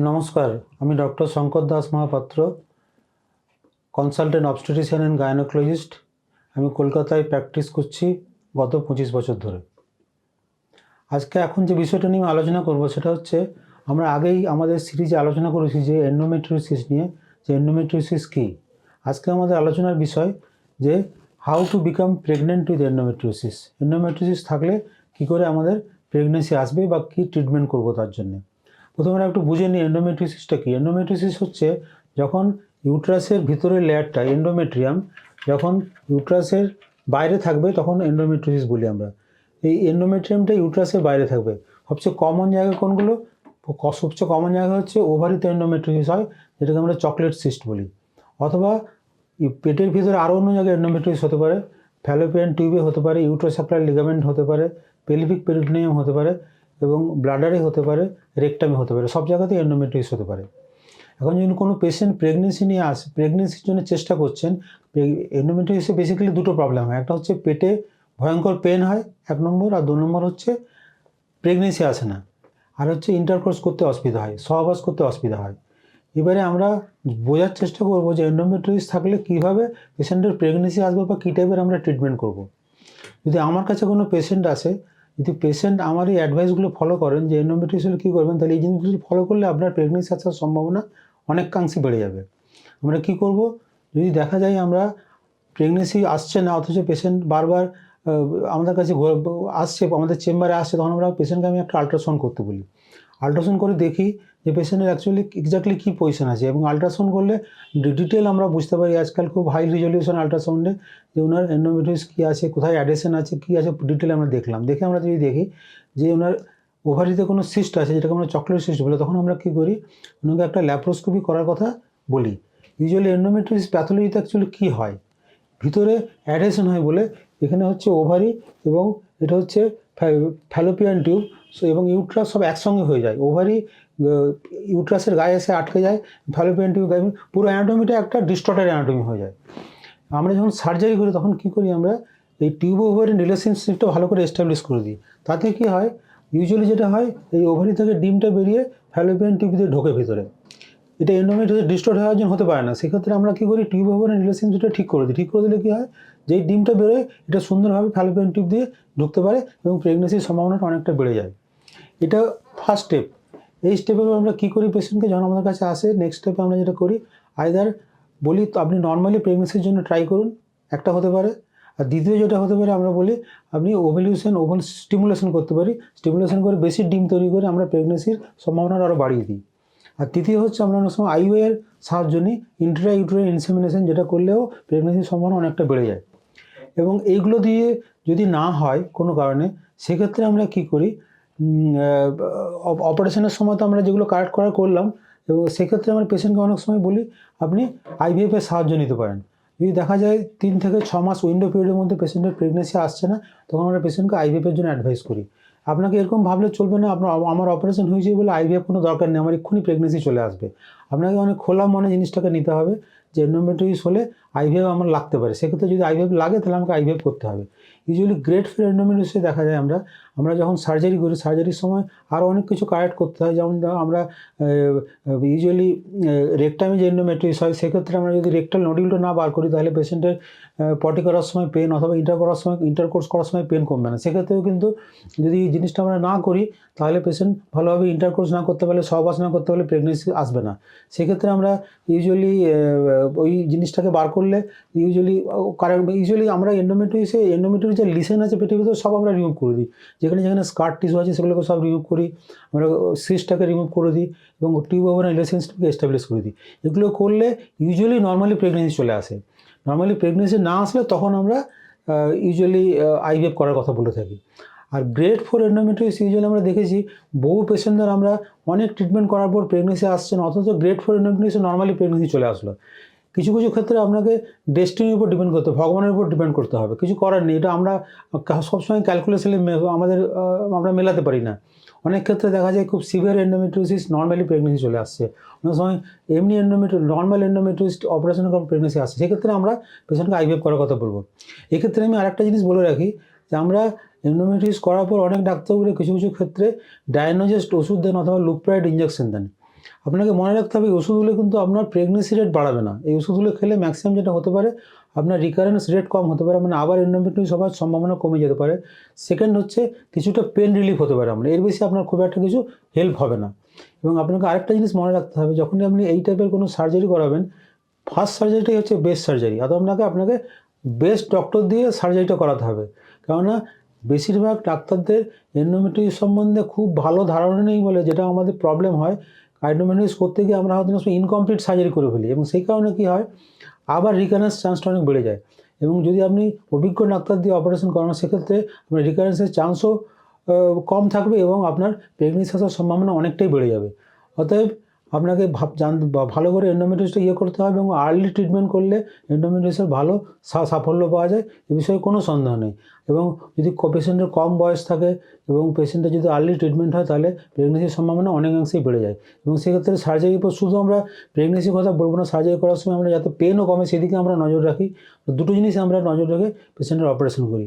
নমস্কার, আমি doctor Shankar Das Mahapatra consultant obstetrician and gynaecologist আমি কলকাতায় প্র্যাকটিস করছি গত পঁচিশ বছর ধরে। আজকে এখন যে বিষয়টা নিয়ে আমি আলোচনা করব সেটা হচ্ছে, আমরা আগেই আমাদের সিরিজে আলোচনা করেছি যে এন্ডোমেট্রিওসিস নিয়ে, যে এন্ডোমেট্রিওসিস কী। আজকে আমাদের আলোচনার বিষয় যে how to become pregnant with endometriosis endometriosis থাকলে কী করে আমাদের প্রেগনেন্সি আসবে বা কী ট্রিটমেন্ট করব তার জন্য। প্রথমে একটু বুঝে নিই এন্ডোমেট্রিসিসটা কি? এন্ডোমেট্রিসিস হচ্ছে যখন ইউট্রাসের ভিতরের লেয়ারটা এন্ডোমেট্রিয়াম যখন ইউট্রাসের বাইরে থাকবে তখন এন্ডোমেট্রিসিস বলি আমরা। এই এন্ডোমেট্রিয়ামটা ইউট্রাসের বাইরে থাকবে। সবচেয়ে কমন জায়গা কোনগুলো? সবচেয়ে কমন জায়গা হচ্ছে ওভারিতে এন্ডোমেট্রিসিস হয়, যেটাকে আমরা চকলেট সিস্ট বলি। অথবা পেটের ভিতরে আরও অন্য জায়গায় এন্ডোমেট্রিস হতে পারে। ফ্যালোপিয়ান টিউবে হতে পারে ইউট্রোসাপ্লাই লিগামেন্ট হতে পারে পেলভিক পেরিটোনিয়াম হতে পারে। এবং ব্লাডারে হতে পারে রেকটামে হতে পারে, সব জায়গাতেই এন্ডোমেট্রিস হতে পারে। এখন যদি কোনো পেশেন্ট প্রেগনেন্সি নিয়ে আসে প্রেগনেন্সির জন্য চেষ্টা করছেন এন্ডোমেট্রিসে বেসিক্যালি দুটো প্রবলেম হয়। একটা হচ্ছে পেটে ভয়ঙ্কর পেন হয়, এক নম্বর, আর দু নম্বর হচ্ছে প্রেগনেন্সি আসে না। আর হচ্ছে ইন্টারকোর্স করতে অসুবিধা হয়, সহবাস করতে অসুবিধা হয়। এবারে আমরা বোঝার চেষ্টা করব যে এন্ডোমেট্রিস থাকলে কীভাবে পেশেন্টের প্রেগনেন্সি আসবে বা কী টাইপের আমরা ট্রিটমেন্ট করব। যদি আমার কাছে কোনো পেশেন্ট আসে যদি পেশেন্ট আমার এই অ্যাডভাইসগুলো ফলো করেন যে এন্ডোমেট্রিসিয়াল কী করবেন, তাহলে এই জিনিসগুলো ফলো করলে আপনার প্রেগনেন্সি আসার সম্ভাবনা অনেকাংশে বেড়ে যাবে। আমরা কি করব? যদি দেখা যায় আমরা প্রেগনেন্সি আসছে না, অথচ পেশেন্ট বারবার আমাদের কাছে আসছে, আমাদের চেম্বারে আসছে, তখন আমরা পেশেন্টকে আমি একটা আলট্রাসাউন্ড করতে বলি। আল্ট্রাসাউন্ড করে দেখি যে পেশেন্টের অ্যাকচুয়ালি এক্স্যাক্টলি কী পজিশন আছে এবং আল্ট্রাসাউন্ড করলে ডিটেল আমরা বুঝতে পারি। আজকাল খুব হাই রিজলিউশন আল্ট্রাসাউন্ডে যে ওনার এন্ডোমেট্রিস কী আছে, কোথায় অ্যাডেশন আছে, কী আছে ডিটেল আমরা দেখলাম। দেখে আমরা যদি দেখি যে ওনার ওভারিতে কোনো সিস্ট আছে, যেটাকে আমরা চকলেট সিস্ট বলি, তখন আমরা কী করি? ওনাকে একটা ল্যাপ্রোস্কোপি করার কথা বলি। ইউজুয়ালি এন্ডোমেট্রিস প্যাথোলজিতে অ্যাকচুয়ালি কী হয়? ভিতরে অ্যাডেশন হয় বলে, এখানে হচ্ছে ওভারি এবং এটা হচ্ছে ফ্যালোপিয়ান টিউব সো এবং ইউট্রাস সব একসঙ্গে হয়ে যায়। ওভারি ইউট্রাসের গায়ে এসে আটকে যায় ফ্যালোপিয়ান টিউব গায়ে পুরো অ্যানাটমিটা একটা ডিস্টর্টেড অ্যানাটমি হয়ে যায়। আমরা যখন সার্জারি করি, তখন কী করি আমরা, এই টিউব ওভারি রিলেশনশিপটা ভালো করে এস্টাবলিশ করে দিই। তাতে কী হয় ইউজুয়ালি যেটা হয়, এই ওভারি থেকে ডিমটা বেরিয়ে ফ্যালোপিয়ান টিউব দিয়ে ঢোকে ভিতরে। এটা এন্ডোমেট্রিয়াস ডিস্টর্ট হওয়ার জন্য হতে পারে না। সেক্ষেত্রে আমরা কী করি টিউব ওভার রিলেশনশিপটা ঠিক করে দিই। ঠিক করে দিলে কী হয়, যেই ডিমটা বেরোয়, এটা সুন্দরভাবে ফ্যালোপিয়ান টিউব দিয়ে ঢুকতে পারে এবং প্রেগনেন্সির সম্ভাবনাটা অনেকটা বেড়ে যায়। এটা ফার্স্ট স্টেপ এই স্টেপে আমরা কী করি পেশেন্টকে যখন আমাদের কাছে আসে নেক্সট স্টেপে আমরা যেটা করি আইদার বলি, আপনি নর্মালি প্রেগনেন্সির জন্য ট্রাই করুন, একটা হতে পারে। আর দ্বিতীয় যেটা হতে পারে, আমরা বলি, আপনি ওভেলিউশন ওভেন স্টিমুলেশন করতে পারি। স্টিমুলেশন করে বেশি ডিম তৈরি করে আমরা প্রেগনেন্সির সম্ভাবনাটা আরও বাড়িয়ে দিই। আর তৃতীয় হচ্ছে, আমরা অনেক সময় আইওয়ের সাহায্য নিই। ইন্ট্রা ইউটেরাইন ইনসেমিনেশন যেটা করলেও প্রেগনেন্সির সম্ভাবনা অনেকটা বেড়ে যায়। এবং এইগুলো দিয়ে যদি না হয় কোনো কারণে, সেক্ষেত্রে আমরা কি করি অপারেশনের সময় তো আমরা যেগুলো কারেক্ট করা করলাম এবং সেক্ষেত্রে আমরা পেশেন্টকে অনেক সময় বলি, আপনি আইভিএফ এর সাহায্য নিতে পারেন। যদি দেখা যায় তিন থেকে ছ মাস উইন্ডো পিরিয়ডের মধ্যে পেশেন্টের প্রেগনেন্সি আসছে না, তখন আমরা পেশেন্টকে আইভিএফ এর জন্য অ্যাডভাইস করি। আপনাকে এরকম ভাবলে চলবে না, আপনার আমার অপারেশন হয়েছে বলে আইভিএফ কোনো দরকার নেই, আমার এক্ষুনি প্রেগনেন্সি চলে আসবে। আপনাকে অনেক খোলা মনে জিনিসটাকে নিতে হবে, যে এন্ডোমেট্রিস হলে আইভিএফ আমার লাগতে পারে। সেক্ষেত্রে যদি আইভিএফ লাগে, তাহলে আমাকে আইভিএফ করতে হবে। ইউজুয়ালি গ্রেট ফিল এন্ডোমেট্রিসে দেখা যায় আমরা। আমরা যখন সার্জারি করি সার্জারির সময় আরও অনেক কিছু কারেক্ট করতে হয়। যেমন আমরা ইউজুয়ালি রেকটামে যে এন্ডোমেট্রিস হয়, সেক্ষেত্রে আমরা যদি রেকটাল নডিউলটা না বার করি, তাহলে পেশেন্টের পটি করার সময় পেন অথবা ইন্টার করার সময় ইন্টারকোর্স করার সময় পেন কমবে না। সেক্ষেত্রেও কিন্তু যদি এই জিনিসটা আমরা না করি, তাহলে পেশেন্ট ভালোভাবে ইন্টারকোর্স না করতে পারলে, সহবাস না করতে পারলে প্রেগনেন্সি আসবে না। সেক্ষেত্রে আমরা ইউজুয়ালি ওই জিনিসটাকে বার করলে ইউজুয়ালি কারেক্ট ইউজুয়ালি আমরা এন্ডোমেট্রিসে এন্ডোমেট্রির যে লিসেন আছে পেটের ভিতরে সব আমরা রিমুভ করে দিই। যেখানে যেখানে স্কার্ট টিস্যু আছে সেগুলোকে সব রিমুভ করি, আমরা সিসটাকে রিমুভ করে দিই এবং টিউব ওভার রিলেশনশিপকে এস্টাবলিশ করে দিই। এগুলো করলে ইউজুয়ালি নর্মালি প্রেগনেন্সি চলে আসে। নর্মালি প্রেগনেন্সি না আসলে তখন আমরা ইউজুয়ালি আইভিএফ করার কথা বলে থাকি। আর গ্রেড ফোর এন্ডোমেট্রিস ইউজুয়ালি আমরা দেখেছি বহু পেশেন্টদের আমরা অনেক ট্রিটমেন্ট করার পর প্রেগনেন্সি আসছে না, অথচ গ্রেড ফোর এন্ডোমেট্রিসে নর্মালি প্রেগনেন্সি চলে আসলো। কিছু কিছু ক্ষেত্রে আপনাকে ডেস্টিনির উপর ডিপেন্ড করতে হবে, ভগবানের উপর ডিপেন্ড করতে হবে। কিছু করার নেই, এটা আমরা সবসময় ক্যালকুলেশনে আমাদের আমরা মেলাতে পারি না। অনেক ক্ষেত্রে দেখা যায় খুব সিভিয়ার এন্ডোমেট্রিওসিস নর্মালি প্রেগনেন্সি চলে আসছে। অনেক সময় এমনি এন্ডোমেট্রি নর্মাল এন্ডোমেট্রিস অপারেশন করার প্রেগনেন্সি আসছে। সেক্ষেত্রে আমরা পেশেন্টকে আইভিএফ করার কথা বলব। এক্ষেত্রে আমি আরেকটা জিনিস বলে রাখি, যে আমরা এন্ডোমেট্রিস করার পর অনেক ডাক্তারগুলো কিছু কিছু ক্ষেত্রে ডায়নোজেস্ট ওষুধ দেন অথবা লুপ্রাইড ইঞ্জেকশন দেন। আপনাকে মনে রাখতে হবে, এই ওষুধগুলো কিন্তু আপনার প্রেগনেন্সি রেট বাড়াবে না। এই ওষুধগুলো খেলে ম্যাক্সিমাম যেটা হতে পারে, আপনার রিকারেন্স রেট কম হতে পারে মানে আবার এন্ডোমেট্রিস হওয়ার সম্ভাবনা কমে যেতে পারে। সেকেন্ড হচ্ছে, কিছুটা পেন রিলিফ হতে পারে আপনার। এর বেশি আপনার খুব একটা কিছু হেল্প হবে না। এবং আপনাকে আরেকটা জিনিস মনে রাখতে হবে, যখনই আপনি এই টাইপের কোনো সার্জারি করাবেন ফার্স্ট সার্জারিটাই হচ্ছে বেস্ট সার্জারি অত আপনাকে আপনাকে বেস্ট ডক্টর দিয়ে সার্জারিটা করাতে হবে। কেননা, বেশিরভাগ ডাক্তারদের এন্ডোমেট্রিস সম্বন্ধে খুব ভালো ধারণা নেই বলে যেটা আমাদের প্রবলেম হয়। এন্ডোমেট্রিস করতে গিয়ে আমরা হয়তো ইনকমপ্লিট সার্জারি করে ফেলি এবং সেই কারণে কী হয়? আবার রিকারেন্স চান্সটা অনেক বেড়ে যায়। এবং যদি আপনি অভিজ্ঞ ডাক্তার দিয়ে অপারেশন করান, সেক্ষেত্রে আপনার রিকারেন্সের চান্সও কম থাকবে এবং আপনার প্রেগনেন্সি আসার সম্ভাবনা অনেকটাই বেড়ে যাবে। অতএব আপনাকে ভাব জান ভালো করে এন্ডোমেট্রিসটা ইয়ে করতে হবে এবং আর্লি ট্রিটমেন্ট করলে এন্ডোমেট্রিসের ভালো সাফল্য পাওয়া যায়, এ বিষয়ে কোনো সন্দেহ নেই। এবং যদি পেশেন্টের কম বয়স থাকে এবং পেশেন্টের যদি আর্লি ট্রিটমেন্ট হয়, তাহলে প্রেগনেন্সির সম্ভাবনা অনেকাংশেই বেড়ে যায়। এবং সেক্ষেত্রে সার্জারির উপর শুধু আমরা প্রেগনেন্সির কথা বলব না সার্জারি করার সময় আমরা যাতে পেনও কমে সেদিকে আমরা নজর রাখি। দুটো জিনিস আমরা নজর রেখে পেশেন্টের অপারেশন করি।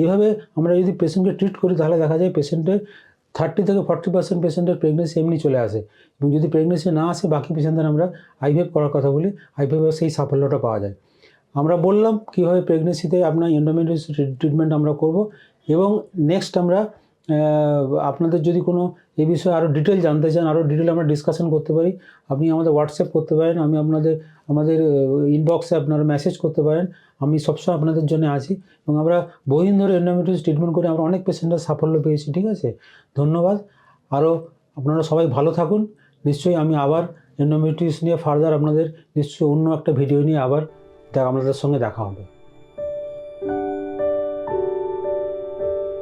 এইভাবে আমরা যদি পেশেন্টকে ট্রিট করি, তাহলে দেখা যায় পেশেন্টের থার্টি থেকে ফর্টি পার্সেন্ট পেশেন্টের প্রেগনেন্সি এমনি চলে আসে। এবং যদি প্রেগনেন্সি না আসে, বাকি পেশেন্টদের আমরা আইভিএফ করার কথা বলি আইভিএফ সেই সাফল্যটা পাওয়া যায়। আমরা বললাম কীভাবে প্রেগনেন্সিতে আপনার এন্ডোমেট্রিস ট্রিটমেন্ট আমরা করব এবং নেক্সট আমরা আপনাদের যদি কোনো এ বিষয়ে আরও ডিটেল জানতে চান আরও ডিটেল আমরা ডিসকাশন করতে পারি, আপনি আমাদের হোয়াটসঅ্যাপ করতে পারেন, আমি আপনাদের, আমাদের ইনবক্সে আপনারা মেসেজ করতে পারেন, আমি সবসময় আপনাদের জন্য আছি এবং আমরা বহুদিন ধরে এন্ডোমেট্রিস ট্রিটমেন্ট করে আমরা অনেক পেশেন্টের সাফল্য পেয়েছি, ঠিক আছে? ধন্যবাদ। আরও আপনারা সবাই ভালো থাকুন। নিশ্চয়ই আমি আবার এন্ডোমেট্রিস নিয়ে ফার্দার আপনাদের নিশ্চয়ই অন্য একটা ভিডিও নিয়ে আবার আপনাদের সঙ্গে দেখা হবে।